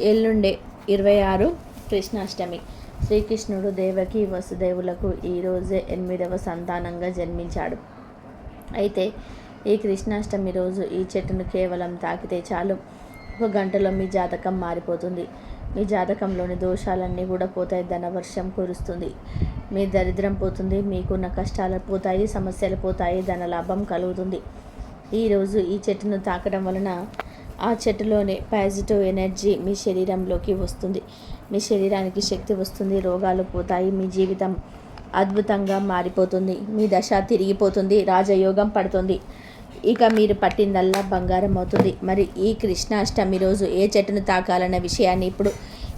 ఎల్లుండే ఇరవై ఆరు కృష్ణాష్టమి. శ్రీకృష్ణుడు దేవకి వసుదేవులకు ఈరోజే ఎనిమిదవ సంతానంగా జన్మించాడు. అయితే ఈ కృష్ణాష్టమి రోజు ఈ చెట్టును కేవలం తాకితే చాలు. ఒక గంటలో మీ జాతకం మారిపోతుంది. మీ జాతకంలోని దోషాలన్నీ కూడా పోతాయి ధనవర్షం కురుస్తుంది. మీ దరిద్రం పోతుంది మీకున్న కష్టాలు పోతాయి సమస్యలు పోతాయి ధనలాభం కలుగుతుంది. ఈరోజు ఈ చెట్టును తాకడం వలన ఆ చెట్టులోని పాజిటివ్ ఎనర్జీ మీ శరీరంలోకి వస్తుంది. మీ శరీరానికి శక్తి వస్తుంది రోగాలు పోతాయి మీ జీవితం అద్భుతంగా మారిపోతుంది మీ దశ తిరిగిపోతుంది రాజయోగం పడుతుంది. ఇక మీరు పట్టిందల్లా బంగారం అవుతుంది. మరి ఈ కృష్ణాష్టమి రోజు ఏ చెట్టును తాకాలన్న విషయాన్ని ఇప్పుడు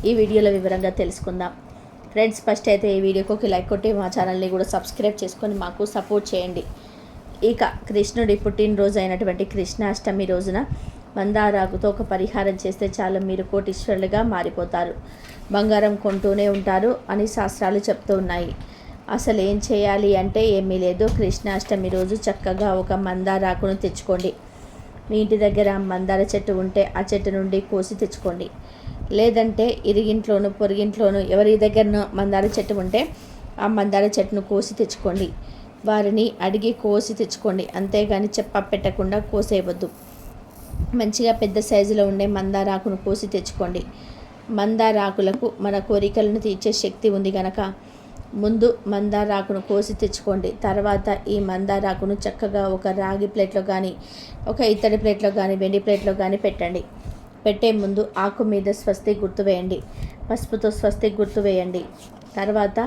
ఈ వీడియోలో వివరంగా తెలుసుకుందాం. ఫ్రెండ్స్ ఫస్ట్ అయితే ఈ వీడియోకి ఒక లైక్ కొట్టి మా ఛానల్ని కూడా సబ్స్క్రైబ్ చేసుకొని మాకు సపోర్ట్ చేయండి. ఇక కృష్ణుడి పుట్టినరోజు అయినటువంటి కృష్ణాష్టమి రోజున మందారాకుతో ఒక పరిహారం చేస్తే చాలు మీరు కోటీశ్వరులుగా మారిపోతారు. బంగారం కొంటూనే ఉంటారు అని శాస్త్రాలు చెప్తూ ఉన్నాయి. అసలు ఏం చేయాలి అంటే ఏమీ లేదు. కృష్ణాష్టమి రోజు చక్కగా ఒక మందారాకును తెచ్చుకోండి. మీ ఇంటి దగ్గర మందార చెట్టు ఉంటే ఆ చెట్టు నుండి కోసి తెచ్చుకోండి. లేదంటే ఇరిగింట్లోనూ పొరిగింట్లోనూ ఎవరి దగ్గరనో మందార చెట్టు ఉంటే ఆ మందార చెట్టును కోసి తెచ్చుకోండి. వారిని అడిగి కోసి తెచ్చుకోండి. అంతేగాని చెప్ప పెట్టకుండా కోసేయవద్దు. మంచిగా పెద్ద సైజులో ఉండే మందారాకును కోసి తెచ్చుకోండి. మందారాకులకు మన కోరికలను తీర్చే శక్తి ఉంది గనక ముందు మందారాకును కోసి తెచ్చుకోండి. తర్వాత ఈ మందారాకును చక్కగా ఒక రాగి ప్లేట్లో కానీ ఒక ఇత్తడి ప్లేట్లో కానీ వెండి ప్లేట్లో కానీ పెట్టండి. పెట్టే ముందు ఆకు మీద స్వస్తి గుర్తు వేయండి. పసుపుతో స్వస్తి గుర్తు వేయండి. తర్వాత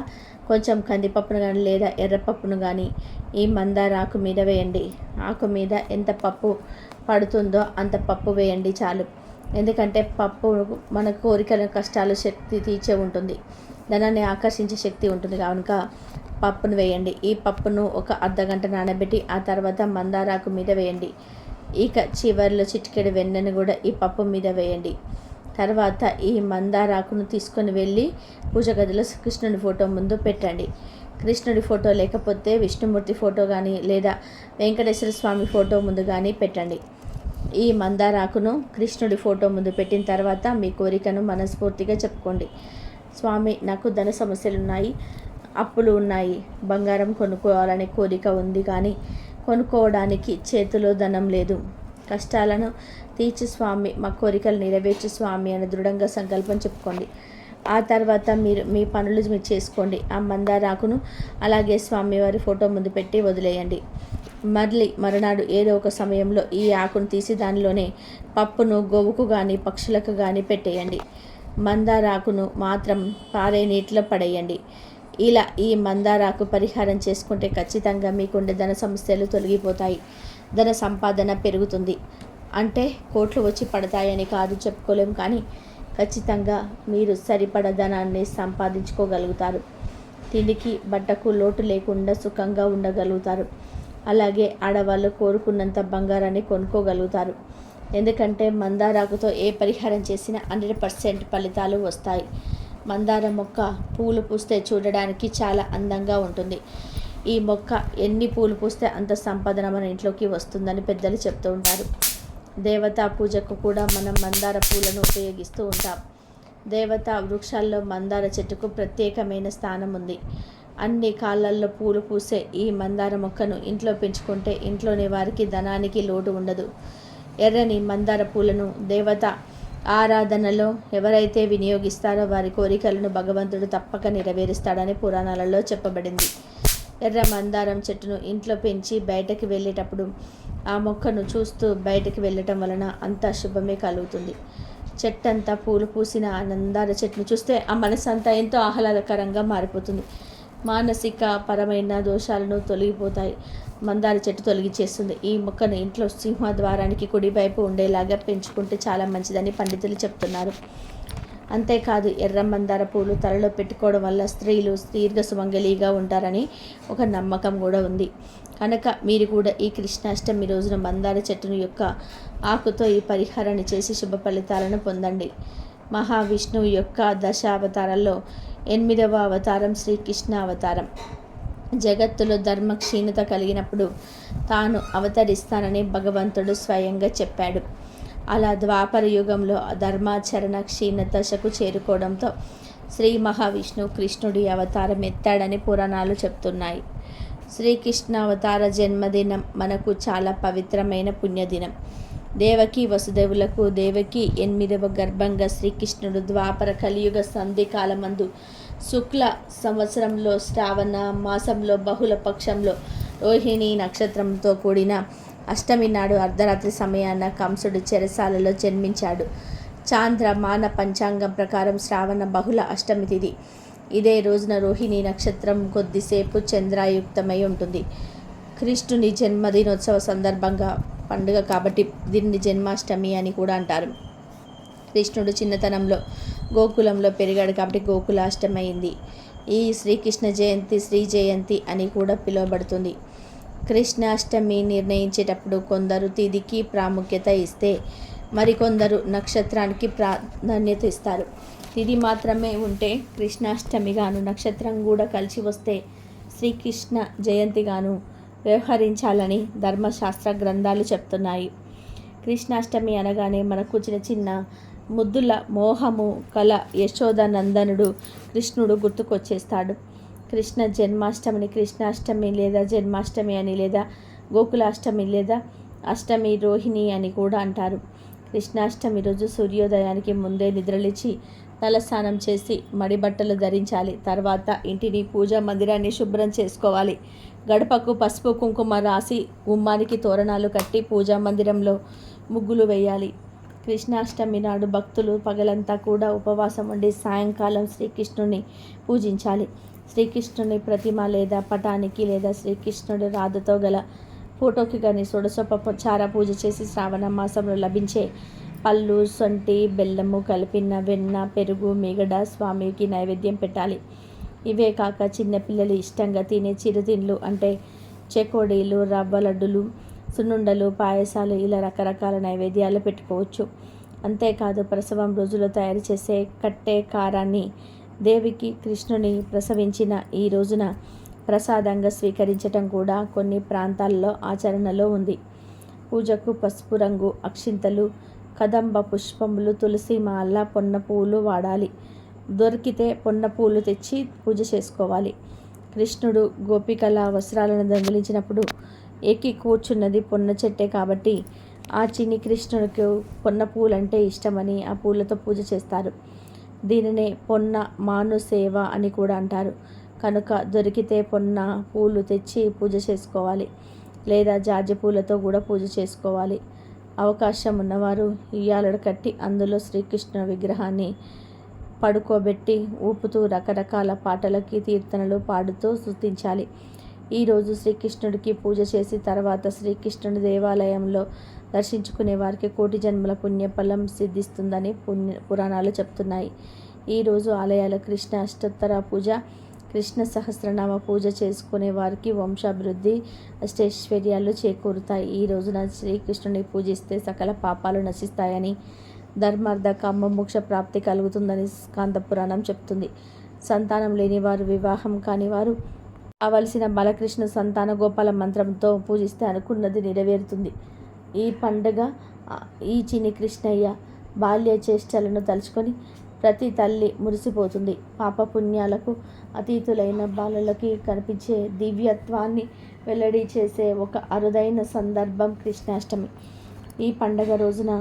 కొంచెం కందిపప్పును కానీ లేదా ఎర్రపప్పును కానీ ఈ మందార ఆకు మీద వేయండి. ఆకు మీద ఎంత పప్పు పడుతుందో అంత పప్పు వేయండి చాలు. ఎందుకంటే పప్పు మన కోరికల కష్టాలు శక్తి తీర్చే ఉంటుంది. ధనాన్ని ఆకర్షించే శక్తి ఉంటుంది. కనుక పప్పును వేయండి. ఈ పప్పును ఒక అర్ధగంట నానబెట్టి ఆ తర్వాత మందారాకు మీద వేయండి. ఇక చివరిలో చిటికెడు వెన్నను కూడా ఈ పప్పు మీద వేయండి. తర్వాత ఈ మందారాకును తీసుకొని వెళ్ళి పూజ గదిలో కృష్ణుడి ఫోటో ముందు పెట్టండి. కృష్ణుడి ఫోటో లేకపోతే విష్ణుమూర్తి ఫోటో కానీ లేదా వెంకటేశ్వర స్వామి ఫోటో ముందు కానీ పెట్టండి. ఈ మందారాకును కృష్ణుడి ఫోటో ముందు పెట్టిన తర్వాత మీ కోరికను మనస్ఫూర్తిగా చెప్పుకోండి. స్వామి నాకు ధన సమస్యలు ఉన్నాయి అప్పులు ఉన్నాయి. బంగారం కొనుక్కోవాలనే కోరిక ఉంది కానీ కొనుక్కోవడానికి చేతిలో ధనం లేదు. కష్టాలను తీర్చి స్వామి మా కోరికలు నెరవేర్చి స్వామి అని దృఢంగా సంకల్పం చెప్పుకోండి. ఆ తర్వాత మీరు మీ పనులు మీరు చేసుకోండి. ఆ మందారాకును అలాగే స్వామివారి ఫోటో ముందు పెట్టి వదిలేయండి. మళ్ళీ మరునాడు ఏదో ఒక సమయంలో ఈ ఆకును తీసి దానిలోనే పప్పును గోవుకు కానీ పక్షులకు కానీ పెట్టేయండి. మందారాకును మాత్రం పారే నీటిలో పడేయండి. ఇలా ఈ మందారాకు పరిహారం చేసుకుంటే ఖచ్చితంగా మీకుండే ధన సమస్యలు తొలగిపోతాయి. ధన సంపాదన పెరుగుతుంది. అంటే కోట్లు వచ్చి పడతాయని కాదు చెప్పుకోలేం కానీ ఖచ్చితంగా మీరు సరిపడ ధనాన్ని సంపాదించుకోగలుగుతారు. తిండికి బట్టకు లోటు లేకుండా సుఖంగా ఉండగలుగుతారు. అలాగే ఆడవాళ్ళు కోరుకున్నంత బంగారాన్ని కొనుక్కోగలుగుతారు. ఎందుకంటే మందారాకుతో ఏ పరిహారం చేసినా హండ్రెడ్ పర్సెంట్ ఫలితాలు వస్తాయి. మందార మొక్క పూలు పూస్తే చూడడానికి చాలా అందంగా ఉంటుంది. ఈ మొక్క ఎన్ని పూలు పూస్తే అంత సంపాదన మన ఇంట్లోకి వస్తుందని పెద్దలు చెప్తూ ఉంటారు. దేవతా పూజకు కూడా మనం మందార పూలను ఉపయోగిస్తూ ఉంటాం. దేవతా వృక్షాల్లో మందార చెట్టుకు ప్రత్యేకమైన స్థానం ఉంది. అన్ని కాలాల్లో పూలు పూసే ఈ మందార మొక్కను ఇంట్లో పెంచుకుంటే ఇంట్లోని వారికి ధనానికి లోటు ఉండదు. ఎర్రని మందార పూలను దేవత ఆరాధనలో ఎవరైతే వినియోగిస్తారో వారి కోరికలను భగవంతుడు తప్పక నెరవేరుస్తాడని పురాణాలలో చెప్పబడింది. ఎర్ర మందారం చెట్టును ఇంట్లో పెంచి బయటకు వెళ్ళేటప్పుడు ఆ మొక్కను చూస్తూ బయటకు వెళ్ళటం వలన అంతా శుభమే కలుగుతుంది. చెట్టంతా పూలు పూసిన మందార చెట్టును చూస్తే ఆ మనసు అంతా ఎంతో ఆహ్లాదకరంగా మారిపోతుంది. మానసిక పరమైన దోషాలను తొలగిపోతాయి. మందార చెట్టు తొలగిచేస్తుంది ఈ మొక్కను ఇంట్లో సింహద్వారానికి కుడివైపు ఉండేలాగా పెంచుకుంటే చాలా మంచిదని పండితులు చెప్తున్నారు. అంతేకాదు ఎర్ర మందార పూలు తలలో పెట్టుకోవడం వల్ల స్త్రీలు దీర్ఘ సుమంగళిగా ఉంటారని ఒక నమ్మకం కూడా ఉంది. కనుక మీరు కూడా ఈ కృష్ణాష్టమి రోజున మందార చెట్టును యొక్క ఆకుతో ఈ పరిహారాన్ని చేసి శుభ ఫలితాలను పొందండి. మహావిష్ణువు యొక్క దశ అవతారాల్లో ఎనిమిదవ అవతారం శ్రీకృష్ణ అవతారం జగత్తులో ధర్మ క్షీణత కలిగినప్పుడు తాను అవతరిస్తానని భగవంతుడు స్వయంగా చెప్పాడు. అలా ద్వాపర యుగంలో ధర్మాచరణ క్షీణదశకు చేరుకోవడంతో శ్రీ మహావిష్ణు కృష్ణుడి అవతారం ఎత్తాడని పురాణాలు చెప్తున్నాయి. శ్రీకృష్ణ అవతార జన్మదినం మనకు చాలా పవిత్రమైన పుణ్యదినం. దేవకి వసుదేవులకు దేవకి ఎనిమిదవ గర్భంగా శ్రీకృష్ణుడు ద్వాపర కలియుగ సంధి కాలమందు శుక్ల సంవత్సరంలో శ్రావణ మాసంలో బహుళ పక్షంలో రోహిణి నక్షత్రంతో కూడిన అష్టమి నాడు అర్ధరాత్రి సమయాన కంసుడు చెరసాలలో జన్మించాడు. చాంద్ర మాన పంచాంగం ప్రకారం శ్రావణ బహుళ అష్టమి తిథి ఇదే రోజున రోహిణి నక్షత్రం కొద్దిసేపు చంద్రాయుక్తమై ఉంటుంది. క్రిష్టుని జన్మదినోత్సవ సందర్భంగా పండుగ కాబట్టి దీన్ని జన్మాష్టమి అని కూడా అంటారు. కృష్ణుడు చిన్నతనంలో గోకులంలో పెరిగాడు కాబట్టి గోకులాష్టమి అయింది ఈ శ్రీకృష్ణ జయంతి శ్రీ జయంతి అని కూడా పిలువబడుతుంది. కృష్ణాష్టమి నిర్ణయించేటప్పుడు కొందరు తిథికి ప్రాముఖ్యత ఇస్తే మరికొందరు నక్షత్రానికి ప్రాధాన్యత ఇస్తారు. తిథి మాత్రమే ఉంటే కృష్ణాష్టమిగాను నక్షత్రం కూడా కలిసి వస్తే శ్రీకృష్ణ జయంతిగాను వ్యవహరించాలని ధర్మశాస్త్ర గ్రంథాలు చెప్తున్నాయి. కృష్ణాష్టమి అనగానే మనకు చిన్న చిన్న ముద్దుల మోహము కల యశోదానందనుడు కృష్ణుడు గుర్తుకొచ్చేస్తాడు. కృష్ణ జన్మాష్టమిని కృష్ణాష్టమి లేదా జన్మాష్టమి అని లేదా గోకులాష్టమి లేదా అష్టమి రోహిణి అని కూడా అంటారు. కృష్ణాష్టమి రోజు సూర్యోదయానికి ముందే నిద్రలేచి తలస్నానం చేసి మడి బట్టలు ధరించాలి. తర్వాత ఇంటిని పూజా మందిరాన్ని శుభ్రం చేసుకోవాలి. గడపకు పసుపు కుంకుమ రాసి గుమ్మానికి తోరణాలు కట్టి పూజా మందిరంలో ముగ్గులు వేయాలి. కృష్ణాష్టమి నాడు భక్తులు పగలంతా కూడా ఉపవాసం ఉండి సాయంకాలం శ్రీకృష్ణుని పూజించాలి. శ్రీకృష్ణుని ప్రతిమ లేదా పటానికి లేదా శ్రీకృష్ణుడి రాధతో గల ఫోటోకి కానీ షోడశోపచార పూజ చేసి శ్రావణ మాసంలో లభించే పళ్ళు సొంటి బెల్లము కలిపిన వెన్న పెరుగు మిగడ స్వామికి నైవేద్యం పెట్టాలి. ఇవే కాక చిన్నపిల్లలు ఇష్టంగా తినే చిరుతిండ్లు అంటే చెకోడీలు రవ్వ లడ్డులు సున్నుండలు పాయసాలు ఇలా రకరకాల నైవేద్యాలు పెట్టుకోవచ్చు. అంతేకాదు ప్రసవం రోజులో తయారు చేసే కట్టే కారాన్ని దేవికి కృష్ణుని ప్రసవించిన ఈ రోజున ప్రసాదంగా స్వీకరించటం కూడా కొన్ని ప్రాంతాల్లో ఆచరణలో ఉంది. పూజకు పసుపు రంగు అక్షింతలు కదంబ పుష్పములు తులసి మాల పొన్న పువ్వులు వాడాలి. దొరికితే పొన్న పూలు తెచ్చి పూజ చేసుకోవాలి. కృష్ణుడు గోపికల వస్త్రాలను దొంగిలించినప్పుడు ఎక్కి కూర్చున్నది పొన్న చెట్టే కాబట్టి ఆ చిన్ని కృష్ణుడికి పొన్న పూలంటే ఇష్టమని ఆ పూలతో పూజ చేస్తారు. దీనినే పొన్న మాను సేవ అని కూడా అంటారు. కనుక దొరికితే పొన్న పూలు తెచ్చి పూజ చేసుకోవాలి. లేదా జాజి పూలతో కూడా పూజ చేసుకోవాలి. అవకాశం ఉన్నవారు ఇయ్యాలడు కట్టి అందులో శ్రీకృష్ణ విగ్రహాన్ని పడుకోబెట్టి ఊపుతూ రకరకాల పాటలకి కీర్తనలు పాడుతూ స్థుతించాలి ఈరోజు శ్రీకృష్ణుడికి పూజ చేసి తర్వాత శ్రీకృష్ణుడి దేవాలయంలో దర్శించుకునే వారికి కోటి జన్మల పుణ్యఫలం సిద్ధిస్తుందని పుణ్య పురాణాలు చెప్తున్నాయి. ఈరోజు ఆలయాల కృష్ణ అష్టోత్తర పూజ కృష్ణ సహస్రనామ పూజ చేసుకునే వారికి వంశాభివృద్ధి అష్టైశ్వర్యాలు చేకూరుతాయి. ఈ రోజున శ్రీకృష్ణుని పూజిస్తే సకల పాపాలు నశిస్తాయని ధర్మార్థ కామ మోక్ష ప్రాప్తి కలుగుతుందని స్కాంద పురాణం చెప్తుంది. సంతానం లేని వారు వివాహం కాని వారు కావలసిన బాలకృష్ణ సంతాన గోపాల మంత్రంతో పూజిస్తే అనుకున్నది నెరవేరుతుంది. ఈ పండుగ ఈ చిన్ని కృష్ణయ్య బాల్య చేష్టలను తలుచుకొని ప్రతి తల్లి మురిసిపోతుంది. పాపపుణ్యాలకు అతీతులైన బాలలకి కనిపించే దివ్యత్వాన్ని వెల్లడి చేసే ఒక అరుదైన సందర్భం కృష్ణాష్టమి. ఈ పండగ రోజున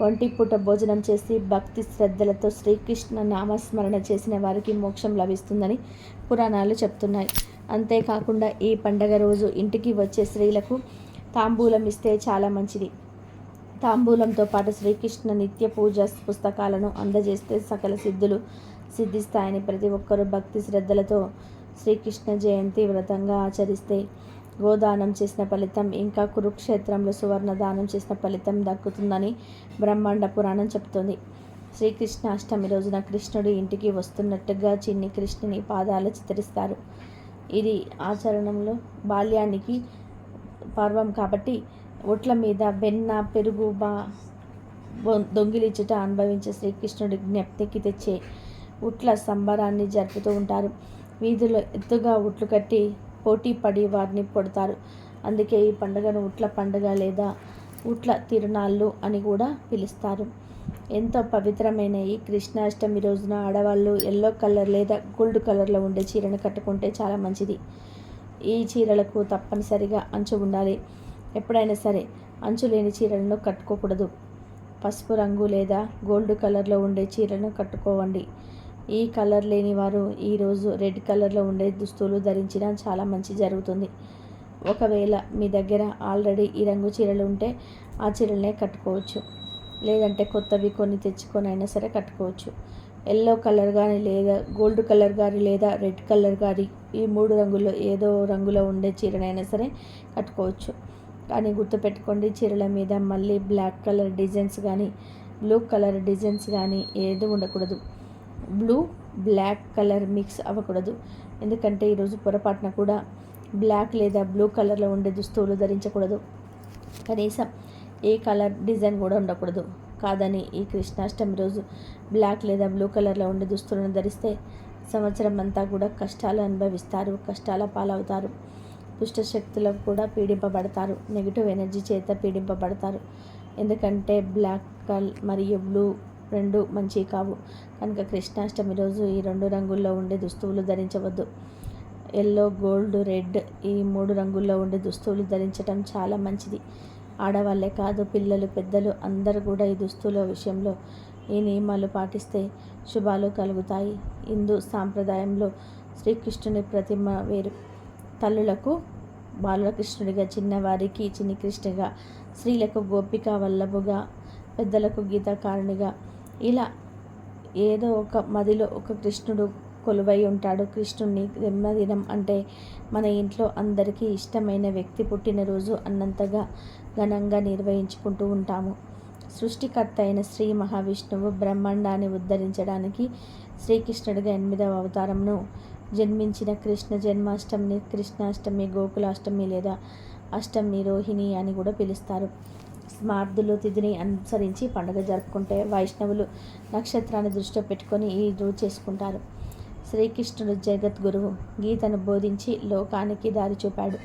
ఒంటి పూట భోజనం చేసి భక్తి శ్రద్ధలతో శ్రీకృష్ణ నామస్మరణ చేసిన వారికి మోక్షం లభిస్తుందని పురాణాలు చెప్తున్నాయి. అంతేకాకుండా ఈ పండగ రోజు ఇంటికి వచ్చే స్త్రీలకు తాంబూలం ఇస్తే చాలా మంచిది. తాంబూలంతో పాటు శ్రీకృష్ణ నిత్య పూజ పుస్తకాలను అందజేస్తే సకల సిద్ధులు సిద్ధిస్తాయని ప్రతి ఒక్కరూ భక్తి శ్రద్ధలతో శ్రీకృష్ణ జయంతి వ్రతంగా ఆచరిస్తే గోదానం చేసిన ఫలితం ఇంకా కురుక్షేత్రంలో సువర్ణ దానం చేసిన ఫలితం దక్కుతుందని బ్రహ్మాండ పురాణం చెప్తుంది శ్రీకృష్ణ అష్టమి రోజున కృష్ణుడు ఇంటికి వస్తున్నట్టుగా చిన్ని కృష్ణుని పాదాలు చిత్రిస్తారు. ఇది ఆచరణంలో బాల్యానికి పర్వం కాబట్టి ఒట్ల మీద వెన్న పెరుగు బా దొంగిలిచ్చుట అనుభవించే శ్రీకృష్ణుడి జ్ఞప్తికి తెచ్చే ఉట్ల సంబరాన్ని జరుపుతూ ఉంటారు. వీధిలో ఎత్తుగా ఉట్లు కట్టి పోటీ పడి వారిని పొడతారు అందుకే ఈ పండుగను ఉట్ల పండుగ లేదా ఉట్ల తిరునాళ్ళు అని కూడా పిలుస్తారు. ఎంతో పవిత్రమైన ఈ కృష్ణాష్టమి రోజున ఆడవాళ్ళు ఎల్లో కలర్ లేదా గోల్డ్ కలర్లో ఉండే చీరను కట్టుకుంటే చాలా మంచిది. ఈ చీరలకు తప్పనిసరిగా అంచు ఉండాలి. ఎప్పుడైనా సరే అంచు లేని చీరలను కట్టుకోకూడదు. పసుపు రంగు లేదా గోల్డ్ కలర్లో ఉండే చీరను కట్టుకోవండి. ఈ కలర్ లేని వారు ఈరోజు రెడ్ కలర్లో ఉండే దుస్తులు ధరించినా చాలా మంచి జరుగుతుంది. ఒకవేళ మీ దగ్గర ఆల్రెడీ ఈ రంగు చీరలు ఉంటే ఆ చీరలనే కట్టుకోవచ్చు. లేదంటే కొత్తవి కొన్ని తెచ్చుకొని అయినా సరే కట్టుకోవచ్చు. ఎల్లో కలర్ కానీ లేదా గోల్డ్ కలర్ కానీ లేదా రెడ్ కలర్ కానీ ఈ మూడు రంగుల్లో ఏదో రంగులో ఉండే చీరనైనా సరే కట్టుకోవచ్చు. కానీ గుర్తుపెట్టుకోండి చీరల మీద మళ్ళీ బ్లాక్ కలర్ డిజైన్స్ కానీ బ్లూ కలర్ డిజైన్స్ కానీ ఏది ఉండకూడదు. బ్లూ బ్లాక్ కలర్ మిక్స్ అవ్వకూడదు. ఎందుకంటే ఈరోజు పొరపాటున కూడా బ్లాక్ లేదా బ్లూ కలర్లో ఉండే దుస్తువులు ధరించకూడదు. కనీసం ఏ కలర్ డిజైన్ కూడా ఉండకూడదు. కాదని ఈ కృష్ణాష్టమి రోజు బ్లాక్ లేదా బ్లూ కలర్లో ఉండే దుస్తులను ధరిస్తే సంవత్సరం అంతా కూడా కష్టాలు అనుభవిస్తారు కష్టాల పాలవుతారు. దుష్ట శక్తులకు కూడా పీడింపబడతారు. నెగిటివ్ ఎనర్జీ చేత పీడింపబడతారు. ఎందుకంటే బ్లాక్ కల్ మరియు బ్లూ రెండు మంచి కావు. కనుక కృష్ణాష్టమి రోజు ఈ రెండు రంగుల్లో ఉండే దుస్తువులు ధరించవద్దు. ఎల్లో గోల్డ్ రెడ్ ఈ మూడు రంగుల్లో ఉండే దుస్తువులు ధరించడం చాలా మంచిది. ఆడవాళ్ళే కాదు పిల్లలు పెద్దలు అందరూ కూడా ఈ దుస్తుల విషయంలో ఈ నియమాలు పాటిస్తే శుభాలు కలుగుతాయి. హిందూ సాంప్రదాయంలో శ్రీకృష్ణుని ప్రతిమ వేరు. తల్లులకు బాలకృష్ణుడిగా చిన్నవారికి చిన్ని కృష్ణుగా స్త్రీలకు గోపిక వల్లభుగా పెద్దలకు గీతాకారునిగా ఇలా ఏదో ఒక మదిలో ఒక కృష్ణుడు కొలువై ఉంటాడు. కృష్ణుడిని జన్మదినం అంటే మన ఇంట్లో అందరికీ ఇష్టమైన వ్యక్తి పుట్టినరోజు అన్నంతగా ఘనంగా నిర్వహించుకుంటూ ఉంటాము. సృష్టికర్త అయిన శ్రీ మహావిష్ణువు బ్రహ్మాండాన్ని ఉద్ధరించడానికి శ్రీకృష్ణుడిగా ఎనిమిదవ అవతారంను జన్మించిన కృష్ణ జన్మాష్టమిని కృష్ణాష్టమి గోకులాష్టమి లేదా అష్టమి రోహిణి అని కూడా పిలుస్తారు. స్మార్థులు తిథిని అనుసరించి పండుగ జరుపుకుంటే వైష్ణవులు నక్షత్రాన్ని దృష్టిలో పెట్టుకొని ఈ రోజు చేసుకుంటారు. శ్రీకృష్ణుడు జగద్గురువు. గీతను బోధించి లోకానికి దారి చూపాడు.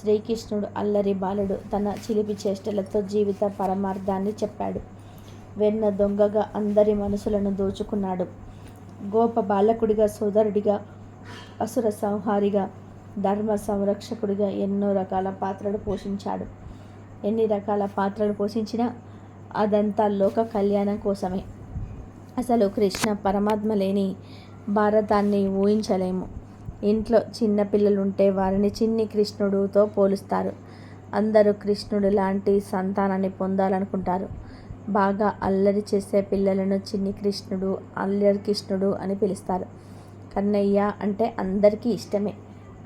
శ్రీకృష్ణుడు అల్లరి బాలుడు. తన చిలిపి చేష్టలతో జీవిత పరమార్థాన్ని చెప్పాడు. వెన్న దొంగగా అందరి మనసులను దోచుకున్నాడు. గోప బాలకుడిగా సోదరుడిగా అసుర సంహారిగా ధర్మ సంరక్షకుడిగా ఎన్నో రకాల పాత్రలు పోషించాడు. ఎన్ని రకాల పాత్రలు పోషించినా అదంతా లోక కళ్యాణం కోసమే. అసలు కృష్ణ పరమాత్మ లేని భారతాన్ని ఊహించలేము. ఇంట్లో చిన్నపిల్లలుంటే వారిని చిన్ని కృష్ణుడితో పోలుస్తారు. అందరూ కృష్ణుడు లాంటి సంతానాన్ని పొందాలనుకుంటారు. బాగా అల్లరి చేసే పిల్లలను చిన్ని కృష్ణుడు అల్లరి కృష్ణుడు అని పిలుస్తారు. కన్నయ్య అంటే అందరికీ ఇష్టమే.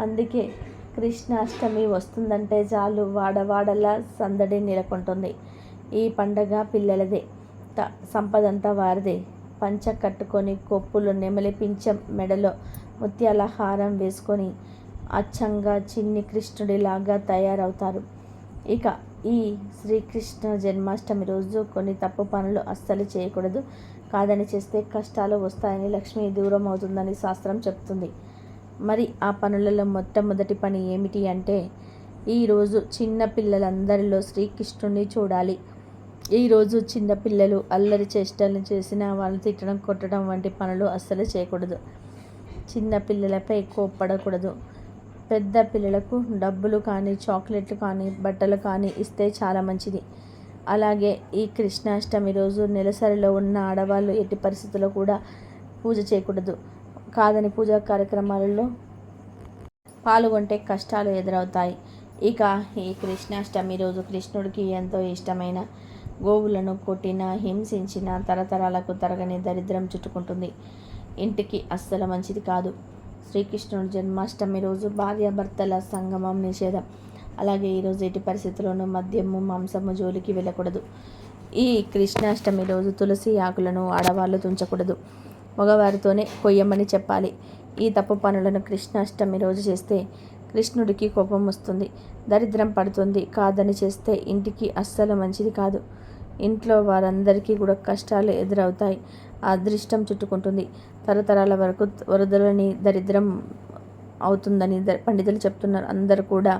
అందుకే కృష్ణాష్టమి వస్తుందంటే చాలు. వాడవాడలా సందడి నెలకొంటుంది. ఈ పండగ పిల్లలదే. త సంపదంతా వారిదే. పంచ కట్టుకొని కొప్పులు నెమలి పించం మెడలో ముత్యాల హారం వేసుకొని అచ్చంగా చిన్ని కృష్ణుడిలాగా తయారవుతారు. ఇక ఈ శ్రీకృష్ణ జన్మాష్టమి రోజు కొన్ని తప్పు పనులు అస్సలు చేయకూడదు. కాదని చేస్తే కష్టాలు వస్తాయని లక్ష్మి దూరం అవుతుందని శాస్త్రం చెప్తుంది. మరి ఆ పనులలో మొట్టమొదటి పని ఏమిటి అంటే ఈరోజు చిన్న పిల్లలందరిలో శ్రీకృష్ణుడిని చూడాలి. ఈరోజు చిన్నపిల్లలు అల్లరి చేష్టలు చేసిన వాళ్ళు తిట్టడం కొట్టడం వంటి పనులు అస్సలు చేయకూడదు. చిన్న పిల్లలపై కోప్పడకూడదు. పెద్ద పిల్లలకు డబ్బులు కానీ చాక్లెట్లు కానీ బట్టలు కానీ ఇస్తే చాలా మంచిది. అలాగే ఈ కృష్ణాష్టమి రోజు నెలసరిలో ఉన్న ఆడవాళ్ళు ఎట్టి పరిస్థితుల్లో కూడా పూజ చేయకూడదు. కాదని పూజా కార్యక్రమాలలో పాల్గొంటే కష్టాలు ఎదురవుతాయి. ఇక ఈ కృష్ణాష్టమి రోజు కృష్ణుడికి ఎంతో ఇష్టమైన గోవులను కొట్టిన హింసించిన తరతరాలకు తరగని దరిద్రం చుట్టుకుంటుంది. ఇంటికి అస్సలు మంచిది కాదు. శ్రీకృష్ణుడు జన్మాష్టమి రోజు భార్యాభర్తల సంగమం నిషేధం. అలాగే ఈరోజు ఎట్టి పరిస్థితుల్లోనూ మద్యము మాంసము జోలికి వెళ్ళకూడదు. ఈ కృష్ణాష్టమి రోజు తులసి ఆకులను ఆడవాళ్ళు తుంచకూడదు. మగవారితోనే కొయ్యమని చెప్పాలి. ఈ తప్పు పనులను కృష్ణాష్టమి రోజు చేస్తే కృష్ణుడికి కోపం వస్తుంది దరిద్రం పడుతుంది కాదని చేస్తే ఇంటికి అస్సలు మంచిది కాదు. ఇంట్లో వారందరికీ కూడా కష్టాలు ఎదురవుతాయి. అదృష్టం చుట్టుకుంటుంది. తరతరాల వరకు వరదలని దరిద్రం అవుతుందని పండితులు చెప్తున్నారు. అందరు కూడా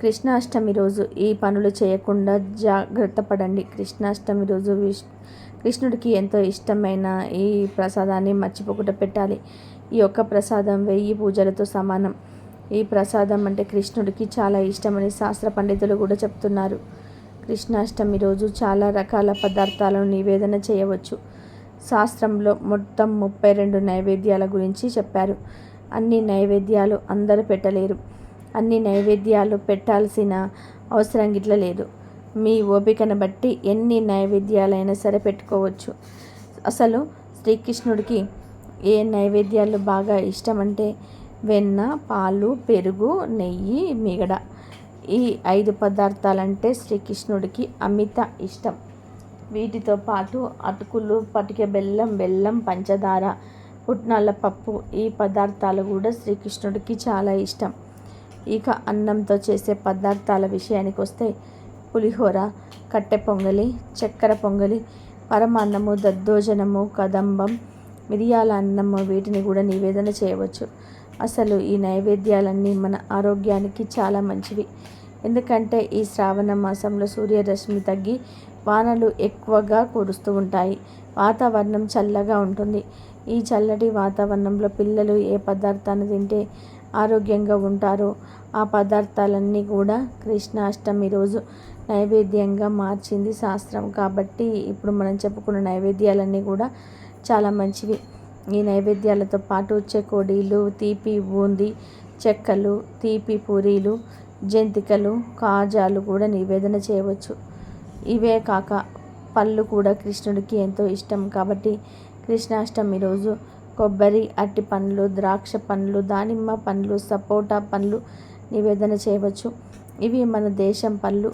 కృష్ణాష్టమి రోజు ఈ పనులు చేయకుండా జాగ్రత్త పడండి. కృష్ణాష్టమి రోజు విష్ కృష్ణుడికి ఎంతో ఇష్టమైన ఈ ప్రసాదాన్ని మర్చిపోకుండా పెట్టాలి. ఈ యొక్క ప్రసాదం వెయ్యి పూజలతో సమానం. ఈ ప్రసాదం అంటే కృష్ణుడికి చాలా ఇష్టమని శాస్త్ర పండితులు కూడా చెప్తున్నారు. కృష్ణాష్టమి రోజు చాలా రకాల పదార్థాలను నివేదన చేయవచ్చు. శాస్త్రంలో మొత్తం ముప్పై రెండు నైవేద్యాల గురించి చెప్పారు. అన్ని నైవేద్యాలు అందరూ పెట్టలేరు. అన్ని నైవేద్యాలు పెట్టాల్సిన అవసరం గిట్ల లేదు. మీ ఓపికను బట్టి ఎన్ని నైవేద్యాలైనా సరే పెట్టుకోవచ్చు. అసలు శ్రీకృష్ణుడికి ఏ నైవేద్యాలు బాగా ఇష్టం అంటే వెన్న పాలు పెరుగు నెయ్యి మిగడ. ఈ ఐదు పదార్థాలంటే శ్రీకృష్ణుడికి అమిత ఇష్టం. వీటితో పాటు అటుకులు పటిక బెల్లం బెల్లం పంచదార పుట్నాల పప్పు ఈ పదార్థాలు కూడా శ్రీకృష్ణుడికి చాలా ఇష్టం. ఇక అన్నంతో చేసే పదార్థాల విషయానికి వస్తే పులిహోర కట్టె పొంగలి చక్కెర పొంగలి పరమాన్నము దద్దోజనము కదంబం మిరియాల అన్నము వీటిని కూడా నివేదన చేయవచ్చు. అసలు ఈ నైవేద్యాలన్నీ మన ఆరోగ్యానికి చాలా మంచివి. ఎందుకంటే ఈ శ్రావణ మాసంలో సూర్యరశ్మి తగ్గి వానలు ఎక్కువగా కురుస్తూ ఉంటాయి. వాతావరణం చల్లగా ఉంటుంది. ఈ చల్లటి వాతావరణంలో పిల్లలు ఏ పదార్థాన్ని తింటే ఆరోగ్యంగా ఉంటారో ఆ పదార్థాలన్నీ కూడా కృష్ణాష్టమి రోజు నైవేద్యంగా మార్చింది శాస్త్రం. కాబట్టి ఇప్పుడు మనం చెప్పుకున్న నైవేద్యాలన్నీ కూడా చాలా మంచివి. ఈ నైవేద్యాలతో పాటు చెకోడీలు తీపి బూందీ చెక్కలు తీపి పూరీలు జంతికలు కాజాలు కూడా నివేదన చేయవచ్చు. ఇవే కాక పళ్ళు కూడా కృష్ణుడికి ఎంతో ఇష్టం. కాబట్టి కృష్ణాష్టమి రోజు కొబ్బరి అట్టి పండ్లు ద్రాక్ష పండ్లు దానిమ్మ పండ్లు సపోటా పండ్లు నివేదన చేయవచ్చు. ఇవి మన దేశం పళ్ళు.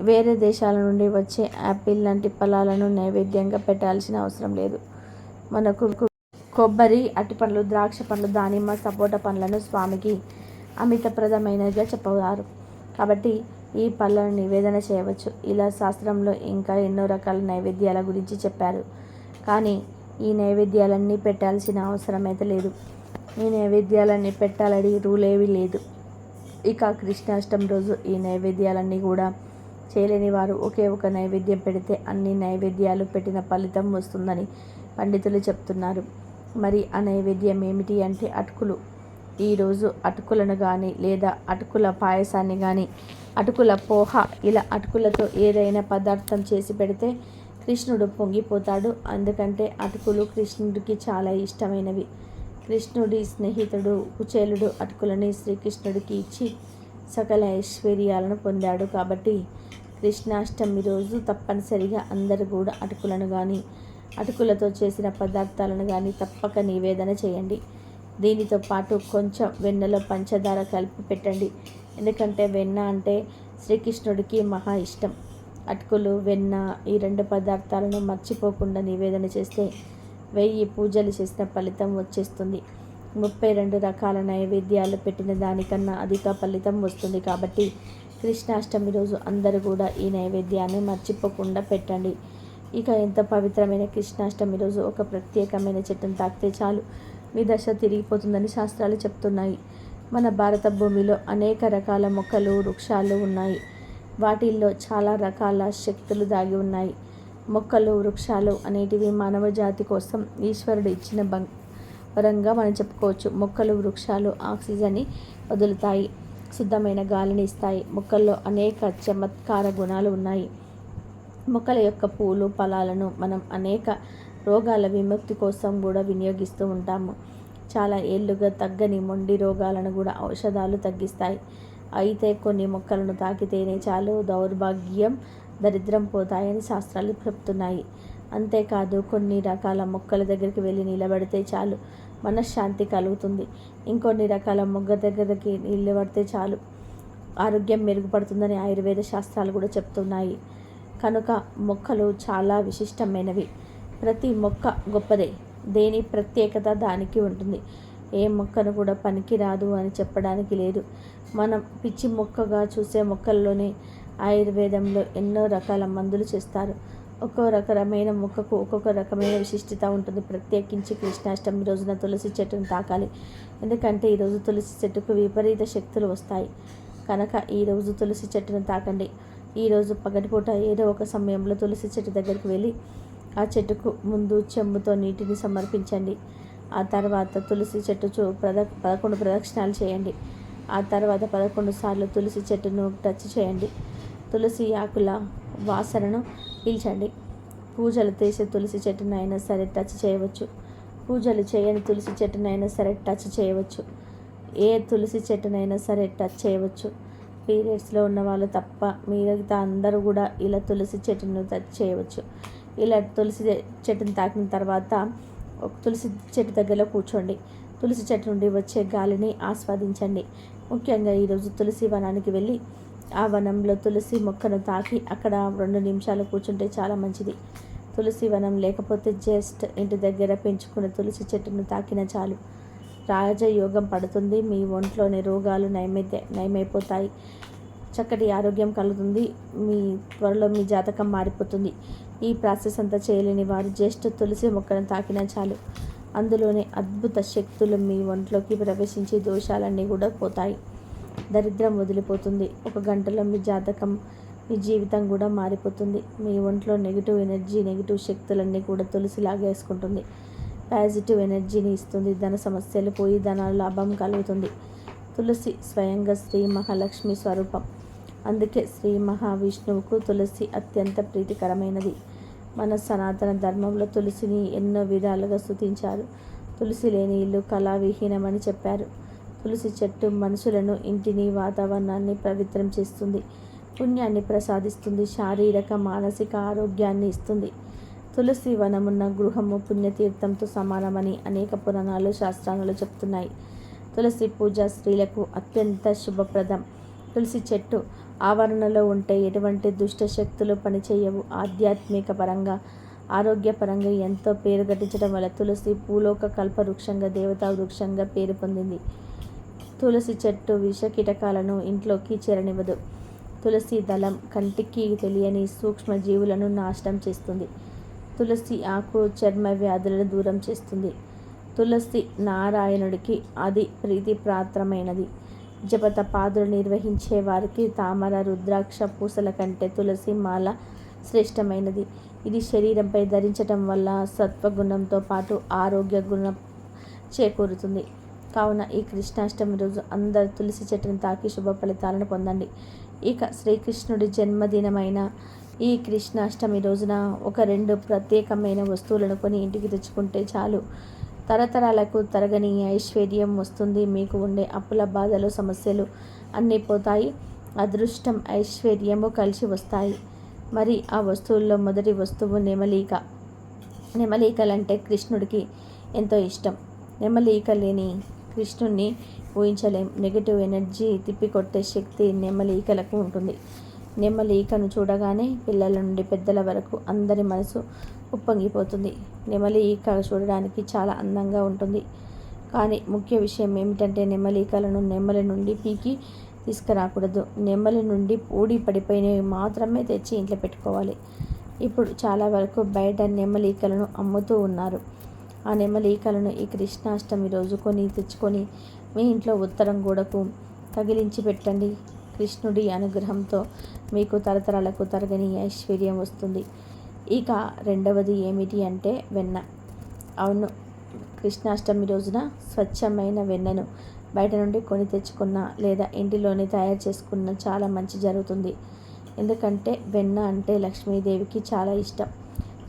వేరే దేశాల నుండి వచ్చే యాపిల్ లాంటి ఫలాలను నైవేద్యంగా పెట్టాల్సిన అవసరం లేదు. మనకు కొబ్బరి అరటిపండ్లు ద్రాక్ష పండ్లు దానిమ్మ సపోటా పండ్లను స్వామికి అమితప్రదమైనదిగా చెప్పగలరు. కాబట్టి ఈ పళ్ళను నివేదన చేయవచ్చు. ఇలా శాస్త్రంలో ఇంకా ఎన్నో రకాల నైవేద్యాల గురించి చెప్పారు. కానీ ఈ నైవేద్యాలన్నీ పెట్టాల్సిన అవసరం అయితే లేదు. ఈ నైవేద్యాలన్నీ పెట్టాలని రూల్ ఏమీ లేదు. ఇక కృష్ణాష్టమి రోజు ఈ నైవేద్యాలన్నీ కూడా చేయలేని వారు ఒకే ఒక నైవేద్యం పెడితే అన్ని నైవేద్యాలు పెట్టిన ఫలితం వస్తుందని పండితులు చెప్తున్నారు. మరి ఆ నైవేద్యం ఏమిటి అంటే అటుకులు. ఈరోజు అటుకులను కానీ లేదా అటుకుల పాయసాన్ని కానీ అటుకుల పోహ ఇలా అటుకులతో ఏదైనా పదార్థం చేసి పెడితే కృష్ణుడు పొంగిపోతాడు. అందుకంటే అటుకులు కృష్ణుడికి చాలా ఇష్టమైనవి. కృష్ణుడి స్నేహితుడు కుచేలుడు అటుకులని శ్రీకృష్ణుడికి ఇచ్చి సకల ఐశ్వర్యాలను పొందాడు. కాబట్టి కృష్ణాష్టమి రోజు తప్పనిసరిగా అందరూ కూడా అటుకులను కానీ అటుకులతో చేసిన పదార్థాలను కానీ తప్పక నివేదన చేయండి. దీనితో పాటు కొంచెం వెన్నలో పంచదార కలిపి పెట్టండి. ఎందుకంటే వెన్న అంటే శ్రీకృష్ణుడికి మహా ఇష్టం. అటుకులు వెన్న ఈ రెండు పదార్థాలను మర్చిపోకుండా నివేదన చేస్తే వెయ్యి పూజలు చేసిన ఫలితం వచ్చేస్తుంది. ముప్పై రెండు రకాల నైవేద్యాలు పెట్టిన దానికన్నా అధిక ఫలితం వస్తుంది కాబట్టి కృష్ణాష్టమి రోజు అందరూ కూడా ఈ నైవేద్యాన్ని మర్చిపోకుండా పెట్టండి. ఇక ఎంత పవిత్రమైన కృష్ణాష్టమి రోజు ఒక ప్రత్యేకమైన చెట్టును తాకితే చాలు. మీ దశ తిరిగిపోతుందని శాస్త్రాలు చెప్తున్నాయి. మన భారత భూమిలో అనేక రకాల మొక్కలు వృక్షాలు ఉన్నాయి. వాటిల్లో చాలా రకాల శక్తులు దాగి ఉన్నాయి. మొక్కలు వృక్షాలు అనేటివి మానవ జాతి కోసం ఈశ్వరుడు ఇచ్చిన బం వరంగా మనం చెప్పుకోవచ్చు. మొక్కలు వృక్షాలు ఆక్సిజన్ని వదులుతాయి శుద్ధమైన గాలిని ఇస్తాయి. మొక్కల్లో అనేక చమత్కార గుణాలు ఉన్నాయి. మొక్కల యొక్క పూలు ఫలాలను మనం అనేక రోగాల విముక్తి కోసం కూడా వినియోగిస్తూ ఉంటాము. చాలా ఏళ్ళుగా తగ్గని మొండి రోగాలను కూడా ఔషధాలు తగ్గిస్తాయి. అయితే కొన్ని మొక్కలను తాకితేనే చాలు దౌర్భాగ్యం దరిద్రం పోతాయని శాస్త్రాలు చెప్తున్నాయి. అంతేకాదు కొన్ని రకాల మొక్కల దగ్గరికి వెళ్ళి నిలబడితే చాలు మనశ్శాంతి కలుగుతుంది. ఇంకొన్ని రకాల మొగ్గ దగ్గరికి నిలబడితే చాలు ఆరోగ్యం మెరుగుపడుతుందని ఆయుర్వేద శాస్త్రాలు కూడా చెప్తున్నాయి. కనుక మొక్కలు చాలా విశిష్టమైనవి. ప్రతి మొక్క గొప్పదే. దేని ప్రత్యేకత దానికి ఉంటుంది. ఏ మొక్కను కూడా పనికి రాదు అని చెప్పడానికి లేదు. మనం పిచ్చి మొక్కగా చూసే మొక్కల్లోనే ఆయుర్వేదంలో ఎన్నో రకాల మందులు చేస్తారు. ఒక్కో రకమైన మొక్కకు ఒక్కొక్క రకమైన విశిష్టత ఉంటుంది. ప్రత్యేకించి కృష్ణాష్టమి రోజున తులసి చెట్టును తాకాలి. ఎందుకంటే ఈరోజు తులసి చెట్టుకు విపరీత శక్తులు వస్తాయి. కనుక ఈరోజు తులసి చెట్టును తాకండి. ఈరోజు పగటిపూట ఏదో ఒక సమయంలో తులసి చెట్టు దగ్గరికి వెళ్ళి ఆ చెట్టుకు ముందు చెంబుతో నీటిని సమర్పించండి. ఆ తర్వాత తులసి చెట్టు చూ ప్రద పదకొండు ప్రదక్షిణాలు చేయండి. ఆ తర్వాత పదకొండు సార్లు తులసి చెట్టును టచ్ చేయండి. తులసి ఆకుల వాసనను పీల్చండి. పూజలు చేసే తులసి చెట్టును అయినా సరే టచ్ చేయవచ్చు. పూజలు చేయని తులసి చెట్టునైనా సరే టచ్ చేయవచ్చు. ఏ తులసి చెట్టునైనా సరే టచ్ చేయవచ్చు. పీరియడ్స్లో ఉన్న వాళ్ళు తప్ప మిగతా అందరూ కూడా ఇలా తులసి చెట్టును టచ్ చేయవచ్చు. ఇలా తులసి చెట్టును తాకిన తర్వాత ఒక తులసి చెట్టు దగ్గరలో కూర్చోండి. తులసి చెట్టు నుండి వచ్చే గాలిని ఆస్వాదించండి. ముఖ్యంగా ఈరోజు తులసి వనానికి వెళ్ళి ఆ వనంలో తులసి మొక్కను తాకి అక్కడ రెండు నిమిషాలు కూర్చుంటే చాలా మంచిది. తులసి వనం లేకపోతే జస్ట్ ఇంటి దగ్గర పెంచుకున్న తులసి చెట్టును తాకిన చాలు. రాజయోగం పడుతుంది. మీ ఒంట్లోని రోగాలు నయమైతే నయమైపోతాయి. చక్కటి ఆరోగ్యం కలుగుతుంది. మీ త్వరలో మీ జాతకం మారిపోతుంది. ఈ ప్రాసెస్ అంతా చేయలేని వారు జస్ట్ తులసి మొక్కను తాకినా చాలు. అందులోనే అద్భుత శక్తులు మీ ఒంట్లోకి ప్రవేశించి దోషాలన్నీ కూడా పోతాయి. దరిద్రం వదిలిపోతుంది. ఒక గంటలో మీ జాతకం మీ జీవితం కూడా మారిపోతుంది. మీ ఒంట్లో నెగిటివ్ ఎనర్జీ నెగిటివ్ శక్తులన్నీ కూడా తులసి లాగేసుకుంటుంది పాజిటివ్ ఎనర్జీని ఇస్తుంది. ధన సమస్యలు పోయి ధన లాభం కలుగుతుంది. తులసి స్వయంగా శ్రీ మహాలక్ష్మి స్వరూపం. అందుకే శ్రీ మహావిష్ణువుకు తులసి అత్యంత ప్రీతికరమైనది. మన సనాతన ధర్మంలో తులసిని ఎన్నో విధాలుగా స్థుతించారు తులసి లేని ఇల్లు కళావిహీనమని చెప్పారు. తులసి చెట్టు మనుషులను ఇంటిని వాతావరణాన్ని పవిత్రం చేస్తుంది. పుణ్యాన్ని ప్రసాదిస్తుంది. శారీరక మానసిక ఆరోగ్యాన్ని ఇస్తుంది. తులసి వనమున్న గృహము పుణ్యతీర్థంతో సమానమని అనేక పురాణాలు శాస్త్రాలు చెప్తున్నాయి. తులసి పూజ స్త్రీలకు అత్యంత శుభప్రదం. తులసి చెట్టు ఆవరణలో ఉంటే ఎటువంటి దుష్ట శక్తులు పనిచేయవు. ఆధ్యాత్మిక పరంగా ఆరోగ్యపరంగా ఎంతో పేరు గట్టించడం వల్ల తులసి పూలోక కల్ప వృక్షంగా దేవతా వృక్షంగా పేరు పొందింది. తులసి చెట్టు విష కీటకాలను ఇంట్లోకి చేరనివ్వదు. తులసి దళం కంటికి తెలియని సూక్ష్మ జీవులను నాశనం చేస్తుంది. తులసి ఆకు చర్మ వ్యాధులను దూరం చేస్తుంది. తులసి నారాయణుడికి అది ప్రీతిప్రాత్రమైనది జపతపాదులు నిర్వహించే వారికి తామర రుద్రాక్ష పూసల కంటే తులసి మాల శ్రేష్టమైనది. ఇది శరీరంపై ధరించటం వల్ల సత్వగుణంతో పాటు ఆరోగ్య గుణం చేకూరుతుంది. కావున ఈ కృష్ణాష్టమి రోజు అందరు తులసి చెట్టును తాకి శుభ ఫలితాలను పొందండి. ఇక శ్రీకృష్ణుడి జన్మదినమైన ఈ కృష్ణాష్టమి రోజున ఒక రెండు ప్రత్యేకమైన వస్తువులను కొని ఇంటికి తెచ్చుకుంటే చాలు. తరతరాలకు తరగని ఐశ్వర్యం వస్తుంది. మీకు ఉండే అప్పుల బాధలు సమస్యలు అన్నీ పోతాయి. అదృష్టం ఐశ్వర్యము కలిసి వస్తాయి. మరి ఆ వస్తువుల్లో మొదటి వస్తువు నెమలీక. నెమలీకలంటే కృష్ణుడికి ఎంతో ఇష్టం. నెమలీక లేని కృష్ణుణ్ణి ఊహించలేం. నెగిటివ్ ఎనర్జీ తిప్పికొట్టే శక్తి నెమ్మలీకలకు ఉంటుంది. నెమలీకను చూడగానే పిల్లల నుండి పెద్దల వరకు అందరి మనసు ఉప్పొంగిపోతుంది. నెమలి ఈక చూడడానికి చాలా అందంగా ఉంటుంది. కానీ ముఖ్య విషయం ఏమిటంటే నెమలీకలను నెమ్మలి నుండి పీకి తీసుకురాకూడదు. నెమ్మలి నుండి పూడి పడిపోయినవి మాత్రమే తెచ్చి ఇంట్లో పెట్టుకోవాలి. ఇప్పుడు చాలా వరకు బయట నెమ్మలీకలను అమ్ముతూ ఉన్నారు. ఆ నెమలీకలను ఈ కృష్ణాష్టమి రోజు కొని తెచ్చుకొని మీ ఇంట్లో ఉత్తరం గోడకు తగిలించి పెట్టండి. కృష్ణుడి అనుగ్రహంతో మీకు తరతరాలకు తరగని ఐశ్వర్యం వస్తుంది. ఇక రెండవది ఏమిటి అంటే వెన్న. అవును కృష్ణాష్టమి రోజున స్వచ్ఛమైన వెన్నను బయట నుండి కొని తెచ్చుకున్న లేదా ఇంటిలోనే తయారు చేసుకున్న చాలా మంచి జరుగుతుంది. ఎందుకంటే వెన్న అంటే లక్ష్మీదేవికి చాలా ఇష్టం.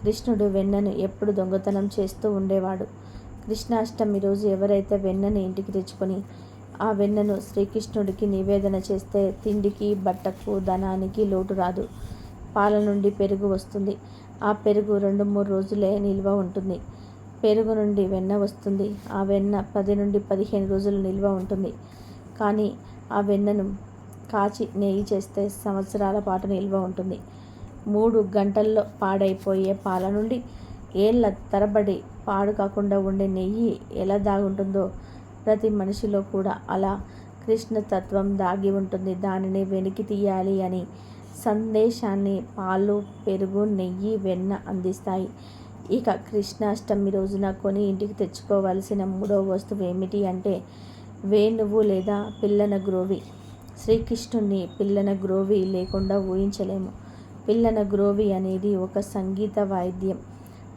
కృష్ణుడు వెన్నను ఎప్పుడు దొంగతనం చేస్తూ ఉండేవాడు. కృష్ణాష్టమి రోజు ఎవరైతే వెన్నను ఇంటికి తెచ్చుకొని ఆ వెన్నను శ్రీకృష్ణుడికి నివేదన చేస్తే తిండికి బట్టకు ధనానికి లోటు రాదు. పాల నుండి పెరుగు వస్తుంది. ఆ పెరుగు రెండు మూడు రోజులే నిల్వ ఉంటుంది. పెరుగు నుండి వెన్న వస్తుంది. ఆ వెన్న పది నుండి పదిహేను రోజులు నిల్వ ఉంటుంది. కానీ ఆ వెన్నను కాచి నెయ్యి చేస్తే సంవత్సరాల పాటు నిల్వ ఉంటుంది. మూడు గంటల్లో పాడైపోయే పాల నుండి ఏళ్ళ తరబడి పాడు కాకుండా ఉండే నెయ్యి ఎలా దాగుంటుందో ప్రతి మనిషిలో కూడా అలా కృష్ణతత్వం దాగి ఉంటుంది. దానిని వెలికి తీయాలి అని సందేశాన్ని పాలు పెరుగు నెయ్యి వెన్న అందిస్తాయి. ఇక కృష్ణాష్టమి రోజున కొని ఇంటికి తెచ్చుకోవలసిన మూడో వస్తువు ఏమిటి అంటే వేణువు లేదా పిల్లన గ్రోవి. శ్రీకృష్ణుని పిల్లన గ్రోవి లేకుండా ఊహించలేము. పిల్లన గ్రోవి అనేది ఒక సంగీత వాయిద్యం.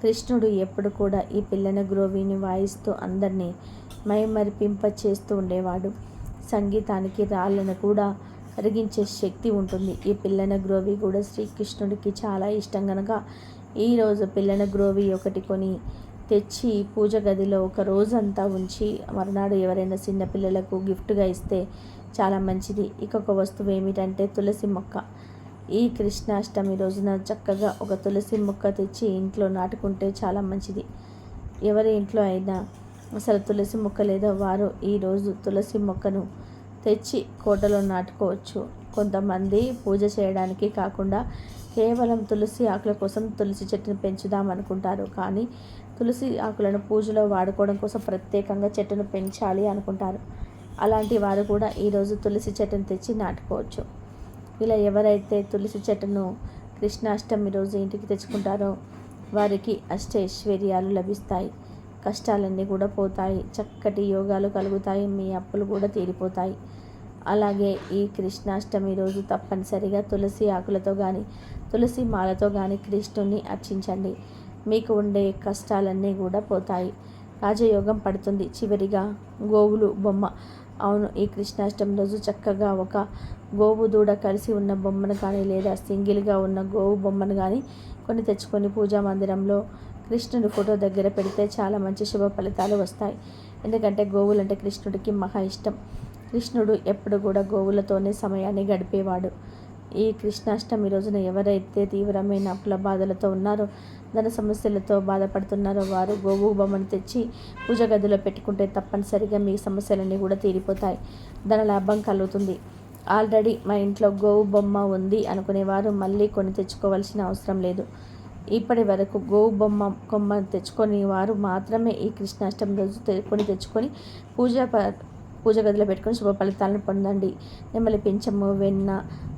కృష్ణుడు ఎప్పుడు కూడా ఈ పిల్లన గ్రోవిని వాయిస్తూ అందరినీ మైమరిపింప చేస్తూ ఉండేవాడు. సంగీతానికి రాళ్ళను కూడా కరిగించే శక్తి ఉంటుంది. ఈ పిల్లన గ్రోవి కూడా శ్రీకృష్ణుడికి చాలా ఇష్టం కనుక ఈరోజు పిల్లన గ్రోవి ఒకటి కొని తెచ్చి పూజ గదిలో ఒక రోజంతా ఉంచి మరునాడు ఎవరైనా చిన్న పిల్లలకు గిఫ్ట్గా ఇస్తే చాలా మంచిది. ఇంకొక వస్తువు ఏమిటంటే తులసి మొక్క. ఈ కృష్ణాష్టమి రోజున చక్కగా ఒక తులసి మొక్క తెచ్చి ఇంట్లో నాటుకుంటే చాలా మంచిది. ఎవరి ఇంట్లో అయినా అసలు తులసి మొక్క లేదో వారు ఈరోజు తులసి మొక్కను తెచ్చి కోటలో నాటుకోవచ్చు. కొంతమంది పూజ చేయడానికి కాకుండా కేవలం తులసి ఆకుల కోసం తులసి చెట్టును పెంచుదాం అనుకుంటారు. కానీ తులసి ఆకులను పూజలో వాడుకోవడం కోసం ప్రత్యేకంగా చెట్టును పెంచాలి అనుకుంటారు. అలాంటి వారు కూడా ఈరోజు తులసి చెట్టును తెచ్చి నాటుకోవచ్చు. ఇలా ఎవరైతే తులసి చెట్టును కృష్ణాష్టమి రోజు ఇంటికి తెచ్చుకుంటారో వారికి అష్టైశ్వర్యాలు లభిస్తాయి. కష్టాలన్నీ కూడా పోతాయి. చక్కటి యోగాలు కలుగుతాయి. మీ అప్పులు కూడా తీరిపోతాయి. అలాగే ఈ కృష్ణాష్టమి రోజు తప్పనిసరిగా తులసి ఆకులతో కానీ తులసి మాలతో కానీ కృష్ణుని అర్చించండి. మీకు ఉండే కష్టాలన్నీ కూడా పోతాయి. రాజయోగం పడుతుంది. చివరిగా గోవులు బొమ్మ అవును ఈ కృష్ణాష్టమి రోజు చక్కగా ఒక గోవు దూడ కలిసి ఉన్న బొమ్మను కానీ లేదా సింగిల్గా ఉన్న గోవు బొమ్మను కానీ కొన్ని తెచ్చుకొని పూజా మందిరంలో కృష్ణుడి ఫోటో దగ్గర పెడితే చాలా మంచి శుభ ఫలితాలు వస్తాయి. ఎందుకంటే గోవులు అంటే కృష్ణుడికి మహా ఇష్టం. కృష్ణుడు ఎప్పుడు కూడా గోవులతోనే సమయాన్ని గడిపేవాడు. ఈ కృష్ణాష్టమి రోజున ఎవరైతే తీవ్రమైన అప్పుల బాధలతో ఉన్నారో ధన సమస్యలతో బాధపడుతున్నారో వారు గోవు బొమ్మను తెచ్చి పూజ గదిలో పెట్టుకుంటే తప్పనిసరిగా మీ సమస్యలన్నీ కూడా తీరిపోతాయి. ధన లాభం కలుగుతుంది. ఆల్రెడీ మా ఇంట్లో గోవు బొమ్మ ఉంది అనుకునేవారు మళ్ళీ కొని తెచ్చుకోవాల్సిన అవసరం లేదు. ఇప్పటి వరకు గోవు బొమ్మ కొమ్మ తెచ్చుకొని వారు మాత్రమే ఈ కృష్ణాష్టమి రోజు కొని తెచ్చుకొని పూజ పూజ గదిలో పెట్టుకొని శుభ ఫలితాలను పొందండి. నెమ్మలి పింఛము వెన్న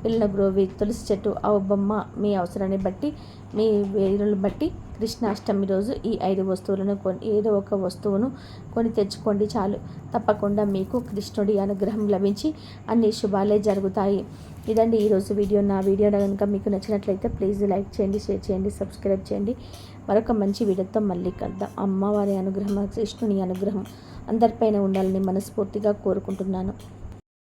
పిల్లల గ్రోవి తులసి చెట్టు ఆవు బొమ్మ మీ అవసరాన్ని బట్టి మీ వేరులను బట్టి కృష్ణాష్టమి రోజు ఈ ఐదు వస్తువులను కొని ఏదో ఒక వస్తువును కొని తెచ్చుకోండి చాలు. తప్పకుండా మీకు కృష్ణుడి అనుగ్రహం లభించి అన్ని శుభాలే జరుగుతాయి. ఇదండి ఈరోజు వీడియో. నా వీడియో కనుక మీకు నచ్చినట్లయితే ప్లీజ్ లైక్ చేయండి షేర్ చేయండి సబ్స్క్రైబ్ చేయండి. మరొక మంచి వీడియోతో మళ్ళీ కలుద్దాం. అమ్మవారి అనుగ్రహం కృష్ణుని అనుగ్రహం. అందరిపైన ఉండాలని మనస్ఫూర్తిగా కోరుకుంటున్నాను.